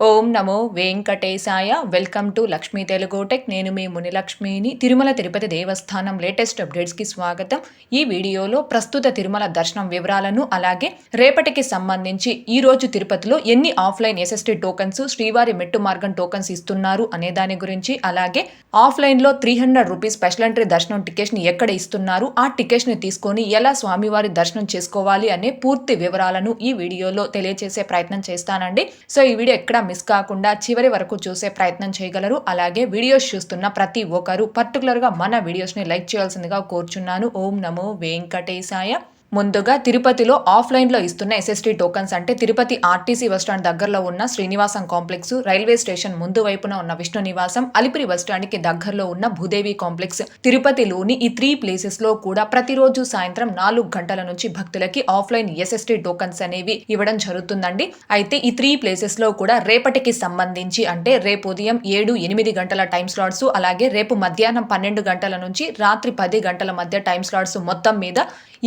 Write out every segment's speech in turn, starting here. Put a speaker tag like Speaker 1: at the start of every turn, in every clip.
Speaker 1: ఓం నమో వెంకటేశాయ. Welcome to Lakshmi Telugu tech. నేను మీ మునిలక్ష్మిని. తిరుమల తిరుపతి దేవస్థానం లేటెస్ట్ అప్డేట్స్కి స్వాగతం. ఈ వీడియోలో ప్రస్తుత తిరుమల దర్శనం వివరాలను అలాగే రేపటికి సంబంధించి ఈరోజు తిరుపతిలో ఎన్ని ఆఫ్లైన్ ఎస్ఎస్టీ టోకన్స్ శ్రీవారి మెట్టు మార్గం టోకన్స్ ఇస్తున్నారు అనే దాని గురించి అలాగే ఆఫ్లైన్లో three hundred rupees special entry దర్శనం టికెట్స్ని ఎక్కడ ఇస్తున్నారు ఆ టికెట్స్ని తీసుకొని ఎలా స్వామివారి దర్శనం చేసుకోవాలి అనే పూర్తి వివరాలను ఈ వీడియోలో తెలియజేసే ప్రయత్నం చేస్తానండి. సో ఈ వీడియో ఎక్కడ మిస్ కాకుండా చివరి వరకు చూసే ప్రయత్నం చేయగలరు. అలాగే వీడియోస్ చూస్తున్న ప్రతి ఒక్కరు పర్టికులర్గా మన వీడియోస్ని లైక్ చేయాల్సిందిగా కోరుచున్నాను. ఓం నమో వెంకటేశాయ. ముందుగా తిరుపతిలో ఆఫ్లైన్లో ఇస్తున్న ఎస్ఎస్టీ టోకన్స్ అంటే తిరుపతి ఆర్టీసీ బస్టాండ్ దగ్గరలో ఉన్న శ్రీనివాసం కాంప్లెక్స్ రైల్వే స్టేషన్ ముందు వైపున ఉన్న విష్ణు నివాసం అలిపిరి బస్టాండ్కి దగ్గరలో ఉన్న భూదేవి కాంప్లెక్స్. తిరుపతిలోని ఈ త్రీ ప్లేసెస్లో కూడా ప్రతిరోజు సాయంత్రం నాలుగు గంటల నుంచి భక్తులకి ఆఫ్లైన్ ఎస్ఎస్టీ టోకన్స్ అనేవి ఇవ్వడం జరుగుతుందండి. అయితే ఈ త్రీ ప్లేసెస్లో కూడా రేపటికి సంబంధించి అంటే రేపు ఉదయం ఏడు ఎనిమిది గంటల టైం స్లాట్స్ అలాగే రేపు మధ్యాహ్నం పన్నెండు గంటల నుంచి రాత్రి పది గంటల మధ్య టైం స్లాట్స్ మొత్తం మీద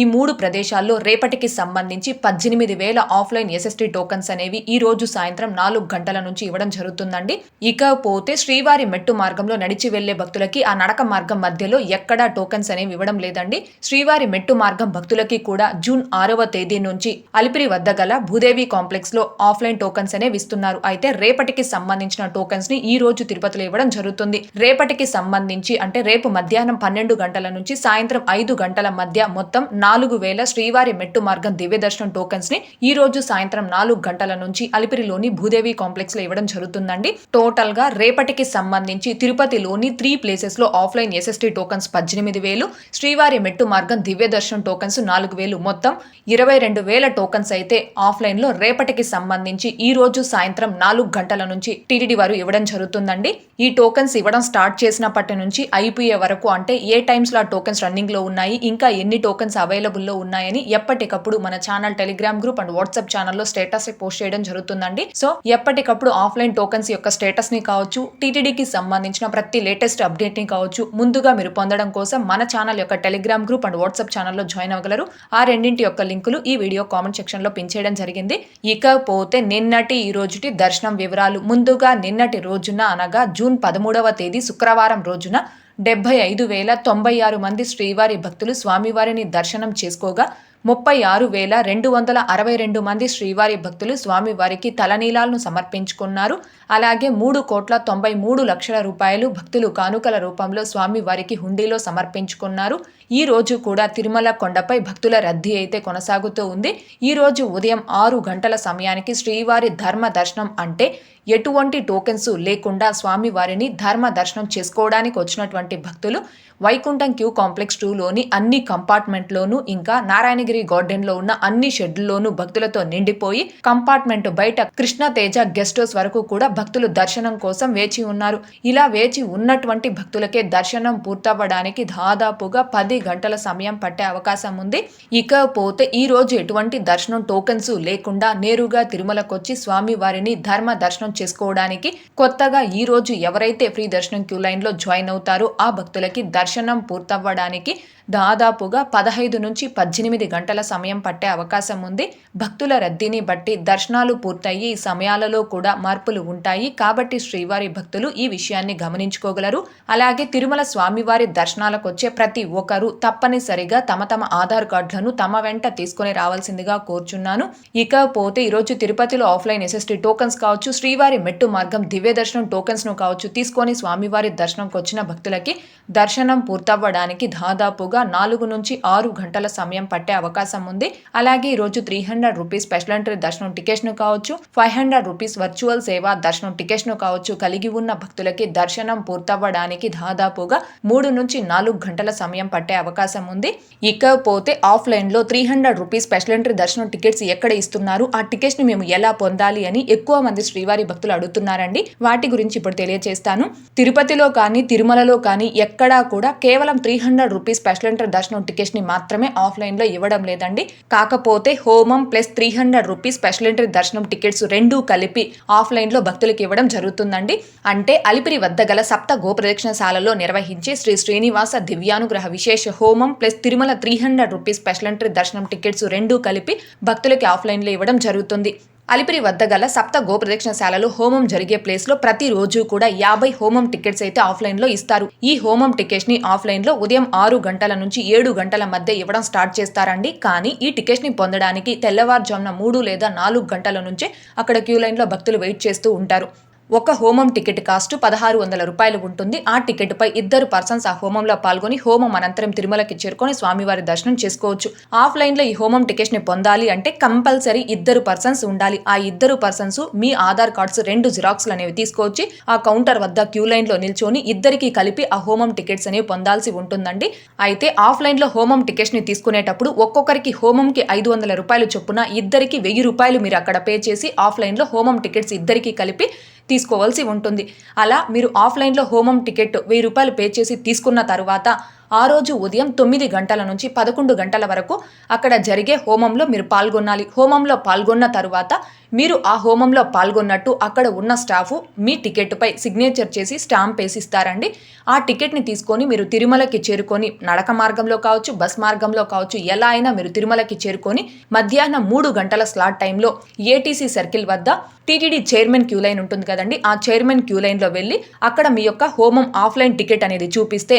Speaker 1: ఈ మూడు ప్రదేశాల్లో రేపటికి సంబంధించి పద్దెనిమిది వేల ఆఫ్లైన్ ఎస్ఎస్టీ టోకన్స్ అనేవి ఈ రోజు సాయంత్రం నాలుగు గంటల నుంచి ఇవ్వడం జరుగుతుందండి. ఇకపోతే శ్రీవారి మెట్టు మార్గంలో నడిచి వెళ్ళే భక్తులకి ఆ నడక మార్గం మధ్యలో ఎక్కడా టోకన్స్ అనేవి ఇవ్వడం లేదండి. శ్రీవారి మెట్టు మార్గం భక్తులకి కూడా జూన్ ఆరవ తేదీ నుంచి అలిపిరి వద్ద గల భూదేవి కాంప్లెక్స్లో ఆఫ్లైన్ టోకన్స్ అనేవి ఇస్తున్నారు. అయితే రేపటికి సంబంధించిన టోకన్స్ని ఈ రోజు తిరుపతిలో ఇవ్వడం జరుగుతుంది. రేపటికి సంబంధించి అంటే రేపు మధ్యాహ్నం పన్నెండు గంటల నుంచి సాయంత్రం ఐదు గంటల మధ్య మొత్తం నాలుగు వేల శ్రీవారి మెట్టు మార్గం దివ్యదర్శనం టోకెన్స్ని ఈ రోజు సాయంత్రం నాలుగు గంటల నుంచి అలిపిరిలోని భూదేవి కాంప్లెక్స్లో ఇవ్వడం జరుగుతుందండి. టోటల్గా రేపటికి సంబంధించి తిరుపతిలోని త్రీ ప్లేసెస్లో ఆఫ్లైన్ ఎస్ఎస్టీ టోకన్స్ పద్దెనిమిది వేలు శ్రీవారి మెట్టు మార్గం దివ్యదర్శనం టోకన్స్ నాలుగు వేలు మొత్తం ఇరవై రెండు వేల టోకన్స్ అయితే ఆఫ్లైన్లో రేపటికి సంబంధించి ఈ రోజు సాయంత్రం నాలుగు గంటల నుంచి టీటీడీ వారు ఇవ్వడం జరుగుతుందండి. ఈ టోకన్స్ ఇవ్వడం స్టార్ట్ చేసినప్పటి నుంచి అయిపోయే వరకు అంటే ఏ టైమ్స్లో టోకన్స్ రన్నింగ్లో ఉన్నాయి ఇంకా ఎన్ని టోకన్స్ అవైలబుల్లో ఉన్నాయని ఎప్పటికప్పుడు మన channel Telegram group and WhatsApp ఛానల్లో స్టేటస్ పోస్ట్ చేయడం జరుగుతుందండి. సో ఎప్పటికప్పుడు ఆఫ్లైన్ టోకన్స్ యొక్క స్టేటస్ని కావచ్చు టీటీడీకి సంబంధించిన ప్రతి లేటెస్ట్ అప్డేట్ని కావచ్చు ముందుగా మీరు పొందడం కోసం మన ఛానల్ యొక్క టెలిగ్రామ్ గ్రూప్ అండ్ వాట్సాప్ ఛానల్లో జాయిన్ అవ్వగలరు. ఆ రెండింటి యొక్క లింకులు ఈ వీడియో కామెంట్ సెక్షన్లో పిన్ చేయడం జరిగింది. ఇకపోతే నిన్నటి ఈ రోజుటి దర్శనం వివరాలు ముందుగా నిన్నటి రోజున అనగా జూన్ పదమూడవ తేదీ శుక్రవారం రోజున డెబ్బై ఐదు వేల తొంభై ఆరు మంది శ్రీవారి భక్తులు స్వామివారిని దర్శనం చేసుకోగా ముప్పై ఆరు వేల రెండు వందల అరవై రెండు మంది శ్రీవారి భక్తులు స్వామివారికి తలనీలాలను సమర్పించుకున్నారు. అలాగే మూడు కోట్ల తొంభై మూడు లక్షల రూపాయలు భక్తులు కానుకల రూపంలో స్వామివారికి హుండీలో సమర్పించుకున్నారు. ఈ రోజు కూడా తిరుమల కొండపై భక్తుల రద్దీ అయితే కొనసాగుతూ ఉంది. ఈ రోజు ఉదయం ఆరు గంటల సమయానికి శ్రీవారి ధర్మ దర్శనం అంటే ఎటువంటి టోకెన్స్ లేకుండా స్వామివారిని ధర్మ దర్శనం చేసుకోవడానికి వచ్చినటువంటి భక్తులు వైకుంఠం క్యూ కాంప్లెక్స్ టూలోని అన్ని కంపార్ట్మెంట్లోనూ ఇంకా నారాయణగిరి గార్డెన్లో ఉన్న అన్ని షెడ్లలోనూ భక్తులతో నిండిపోయి కంపార్ట్మెంట్ బయట కృష్ణతేజ గెస్ట్ హౌస్ వరకు కూడా భక్తులు దర్శనం కోసం వేచి ఉన్నారు. ఇలా వేచి ఉన్నటువంటి భక్తులకే దర్శనం పూర్తవ్వడానికి దాదాపుగా పది గంటల సమయం పట్టే అవకాశం ఉంది. ఇకపోతే ఈ రోజు ఎటువంటి దర్శనం టోకెన్స్ లేకుండా నేరుగా తిరుమలకొచ్చి స్వామి వారిని ధర్మ దర్శనం చేసుకోవడానికి కొత్తగా ఈ రోజు ఎవరైతే ఫ్రీ దర్శనం క్యూ లైన్లో జాయిన్ అవుతారో ఆ భక్తులకి దర్శనం పూర్తవ్వడానికి దాదాపుగా పదహైదు నుంచి పద్దెనిమిది గంటల సమయం పట్టే అవకాశం ఉంది. భక్తుల రద్దీని బట్టి దర్శనాలు పూర్తయ్యి సమయాలలో కూడా మార్పులు ఉంటాయి. కాబట్టి శ్రీవారి భక్తులు ఈ విషయాన్ని గమనించుకోగలరు. అలాగే తిరుమల స్వామివారి దర్శనాలకు వచ్చే ప్రతి ఒక్కరూ తప్పనిసరిగా తమ తమ ఆధార్ కార్డులను తమ వెంట తీసుకుని రావాల్సిందిగా కోరుచున్నాను. ఇకపోతే ఈరోజు తిరుపతిలో ఆఫ్లైన్ ఎస్ఎస్టీ టోకన్స్ కావచ్చు శ్రీవారి మెట్టు మార్గం దివ్య దర్శనం టోకన్స్ను కావచ్చు తీసుకొని స్వామివారి దర్శనంకి వచ్చిన భక్తులకి దర్శనం పూర్తవ్వడానికి దాదాపుగా నాలుగు నుంచి ఆరు గంటల సమయం పట్టే అవకాశం ఉంది. అలాగే ఈరోజు three hundred rupees special entry దర్శనం టికెట్స్ను కావచ్చు ఫైవ్ హండ్రెడ్ రూపీస్ వర్చువల్ సేవ దర్శనం టికెట్ను ను కావచ్చు కలిగి ఉన్న భక్తులకి దర్శనం పూర్తవ్వడానికి దాదాపుగా మూడు నుంచి నాలుగు గంటల సమయం పట్టే అవకాశం ఉంది. ఇకపోతే ఆఫ్లైన్లో three hundred rupees special entry దర్శనం టికెట్స్ ఎక్కడ ఇస్తున్నారు? ఆ టికెట్స్ని మేము ఎలా పొందాలి అని ఎక్కువ మంది శ్రీవారి భక్తులు అడుగుతున్నారండి. వాటి గురించి ఇప్పుడు తెలియజేస్తాను తిరుపతిలో కానీ తిరుమలలో కానీ ఎక్కడా కూడా కేవలం three hundred rupees special enter దర్శనం టికెట్స్ని మాత్రమే ఆఫ్లైన్లో ఇవ్వడం లేదండి. కాకపోతే హోమం plus three hundred rupees special entry దర్శనం టికెట్స్ రెండూ కలిపి ఆఫ్లైన్లో భక్తులకు ఇవ్వడం జరుగుతుందండి. అంటే అలిపిరి వద్ద గల సప్త గోప్రదక్షిణశాలలో నిర్వహించే శ్రీ శ్రీనివాస దివ్యానుగ్రహ విశేష హోమం plus Tirumala three hundred rupees special entry దర్శనం టికెట్స్ రెండూ కలిపి భక్తులకి ఆఫ్లైన్లో ఇవ్వడం జరుగుతుంది. అలిపిరి వద్ద గల సప్త గోప్రదక్షిణశాలలో హోమం జరిగే ప్లేస్లో ప్రతిరోజు కూడా యాభై హోమం టికెట్స్ అయితే ఆఫ్లైన్లో ఇస్తారు. ఈ హోమం టికెట్స్ని ఆఫ్లైన్లో ఉదయం ఆరు గంటల నుంచి ఏడు గంటల మధ్య ఇవ్వడం స్టార్ట్ చేస్తారండి. కానీ ఈ టికెట్స్ని పొందడానికి తెల్లవారుజామున మూడు లేదా నాలుగు గంటల నుంచే అక్కడ క్యూ లైన్లో భక్తులు వెయిట్ చేస్తూ ఉంటారు. ఒక హోమం టికెట్ కాస్ట్ పదహారు వందల రూపాయలు ఉంటుంది. ఆ టికెట్పై ఇద్దరు పర్సన్స్ ఆ హోమంలో పాల్గొని హోమం అనంతరం తిరుమలకి చేరుకొని స్వామివారి దర్శనం చేసుకోవచ్చు. ఆఫ్లైన్లో ఈ హోమం టికెట్ని ని పొందాలి అంటే కంపల్సరీ ఇద్దరు పర్సన్స్ ఉండాలి. ఆ ఇద్దరు పర్సన్స్ మీ ఆధార్ కార్డ్స్ రెండు జిరాక్స్లు అనేవి తీసుకొచ్చి ఆ కౌంటర్ వద్ద క్యూ లైన్లో నిల్చొని ఇద్దరికి కలిపి ఆ హోమం టికెట్స్ అనేవి పొందాల్సి ఉంటుందండి. అయితే ఆఫ్లైన్లో హోమం టికెట్స్ని తీసుకునేటప్పుడు ఒక్కొక్కరికి హోమంకి ఐదు వందల రూపాయలు చొప్పున ఇద్దరికి వెయ్యి రూపాయలు మీరు అక్కడ పే చేసి ఆఫ్లైన్లో హోమం టికెట్స్ ఇద్దరికి కలిపి తీసుకోవాల్సి ఉంటుంది. అలా మీరు ఆఫ్లైన్లో హోమం టికెట్ వెయ్యి రూపాయలు పే చేసి తీసుకున్న తర్వాత ఆ రోజు ఉదయం తొమ్మిది గంటల నుంచి పదకొండు గంటల వరకు అక్కడ జరిగే హోమంలో మీరు పాల్గొనాలి. హోమంలో పాల్గొన్న తరువాత మీరు ఆ హోమంలో పాల్గొన్నట్టు అక్కడ ఉన్న స్టాఫ్ మీ టికెట్పై సిగ్నేచర్ చేసి స్టాంప్ వేసిస్తారండి. ఆ టికెట్ని తీసుకొని మీరు తిరుమలకి చేరుకొని నడక మార్గంలో కావచ్చు బస్ మార్గంలో కావచ్చు ఎలా అయినా మీరు తిరుమలకి చేరుకొని మధ్యాహ్నం మూడు గంటల స్లాట్ టైంలో ఏటీసీ సర్కిల్ వద్ద టీటీడీ చైర్మన్ క్యూ లైన్ ఉంటుంది కదండి. ఆ చైర్మన్ క్యూ లైన్లో వెళ్ళి అక్కడ మీ యొక్క హోమం ఆఫ్లైన్ టికెట్ అనేది చూపిస్తే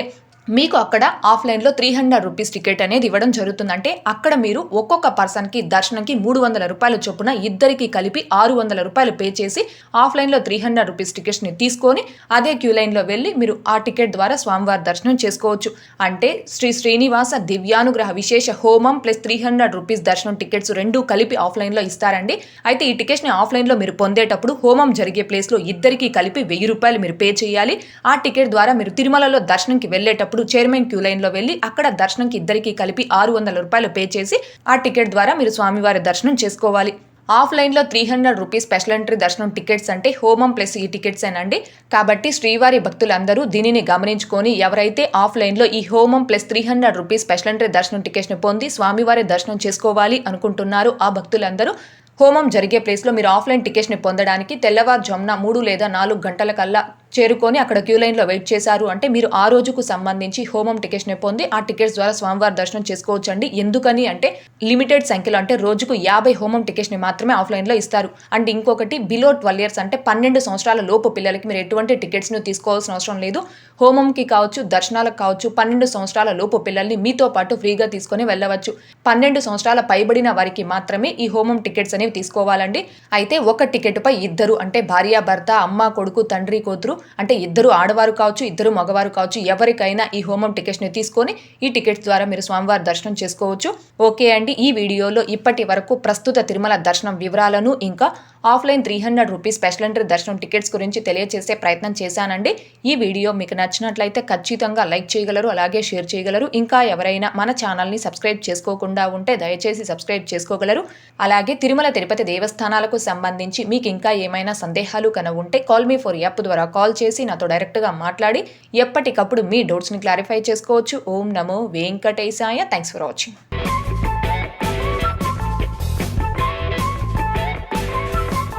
Speaker 1: మీకు అక్కడ ఆఫ్లైన్లో త్రీ హండ్రెడ్ రూపీస్ టికెట్ అనేది ఇవ్వడం జరుగుతుంది. అంటే అక్కడ మీరు ఒక్కొక్క పర్సన్కి దర్శనంకి మూడు వందల రూపాయల చొప్పున ఇద్దరికి కలిపి ఆరు వందల రూపాయలు పే చేసి ఆఫ్లైన్లో త్రీ హండ్రెడ్ రూపీస్ టికెట్స్ని తీసుకొని అదే క్యూ లైన్లో వెళ్ళి మీరు ఆ టికెట్ ద్వారా స్వామివారి దర్శనం చేసుకోవచ్చు. అంటే శ్రీ శ్రీనివాస దివ్యానుగ్రహ విశేష హోమం ప్లస్ త్రీ హండ్రెడ్ రూపీస్ దర్శనం టికెట్స్ రెండు కలిపి ఆఫ్లైన్లో ఇస్తారండి. అయితే ఈ టికెట్స్ని ఆఫ్లైన్లో మీరు పొందేటప్పుడు హోమం జరిగే ప్లేస్లో ఇద్దరికి కలిపి వెయ్యి రూపాయలు మీరు పే చేయాలి. ఆ టికెట్ ద్వారా మీరు తిరుమలలో దర్శనంకి వెళ్ళేటప్పుడు అప్పుడు చైర్మన్ క్యూ లైన్లో వెళ్ళి అక్కడ దర్శనంకి ఇద్దరికి కలిపి ఆరు వందల రూపాయలు పే చేసి ఆ టికెట్ ద్వారా మీరు స్వామివారి దర్శనం చేసుకోవాలి. ఆఫ్లైన్లో three hundred rupees special entry దర్శనం టికెట్స్ అంటే హోమం ప్లస్ ఈ టికెట్స్ ఏనండి. కాబట్టి శ్రీవారి భక్తులందరూ దీనిని గమనించుకొని ఎవరైతే ఆఫ్లైన్లో ఈ హోమం plus three hundred rupees special entry దర్శనం టికెట్స్ని పొంది స్వామివారి దర్శనం చేసుకోవాలి అనుకుంటున్నారు ఆ భక్తులందరూ హోమం జరిగే ప్లేస్లో మీరు ఆఫ్లైన్ టికెట్స్ని పొందడానికి తెల్లవారుజామున మూడు లేదా నాలుగు గంటల కల్లా చేరుకొని అక్కడ క్యూ లైన్లో వెయిట్ చేశారు. అంటే మీరు ఆ రోజుకు సంబంధించి హోమం టికెట్స్ని పొంది ఆ టికెట్స్ ద్వారా స్వామివారి దర్శనం చేసుకోవచ్చు అండి ఎందుకని అంటే లిమిటెడ్ సంఖ్యలో అంటే రోజుకు యాభై హోమం టికెట్స్ని మాత్రమే ఆఫ్లైన్లో ఇస్తారు. అండ్ ఇంకొకటి బిలో ట్వెల్వ్ ఇయర్స్ అంటే పన్నెండు సంవత్సరాల లోపు పిల్లలకి మీరు ఎటువంటి టికెట్స్ను తీసుకోవాల్సిన అవసరం లేదు. హోమంకి కావచ్చు దర్శనాలకు కావచ్చు పన్నెండు సంవత్సరాల లోపు పిల్లల్ని మీతో పాటు ఫ్రీగా తీసుకొని వెళ్ళవచ్చు. పన్నెండు సంవత్సరాల పైబడిన వారికి మాత్రమే ఈ హోమం టికెట్స్ అనేవి తీసుకోవాలండి. అయితే ఒక టికెట్పై ఇద్దరు అంటే భార్య భర్త అమ్మ కొడుకు తండ్రి కూతురు అంటే ఇద్దరు ఆడవారు కావచ్చు ఇద్దరు మగవారు కావచ్చు ఎవరికైనా ఈ హోమం టికెట్స్ని తీసుకొని ఈ టికెట్స్ ద్వారా మీరు స్వామివారి దర్శనం చేసుకోవచ్చు. ఓకే అండి ఈ వీడియోలో ఇప్పటి వరకు ప్రస్తుత తిరుమల దర్శనం వివరాలను ఇంకా offline three hundred rupees special entry దర్శనం టికెట్స్ గురించి తెలియజేసే ప్రయత్నం చేశానండి. ఈ వీడియో మీకు నచ్చినట్లయితే ఖచ్చితంగా లైక్ చేయగలరు అలాగే షేర్ చేయగలరు. ఇంకా ఎవరైనా మన ఛానల్ని సబ్స్క్రైబ్ చేసుకోకుండా ఉంటే దయచేసి సబ్స్క్రైబ్ చేసుకోగలరు. అలాగే తిరుమల తిరుపతి దేవస్థానాలకు సంబంధించి మీకు ఇంకా ఏమైనా సందేహాలు కన ఉంటే కాల్ మీ ఫర్ యాప్ ద్వారా కాల్ చేసి నాతో డైరెక్ట్గా మాట్లాడి ఎప్పటికప్పుడు మీ డౌట్స్ని క్లారిఫై చేసుకోవచ్చు. ఓం నమో వెంకటేశాయ. Thanks for watching.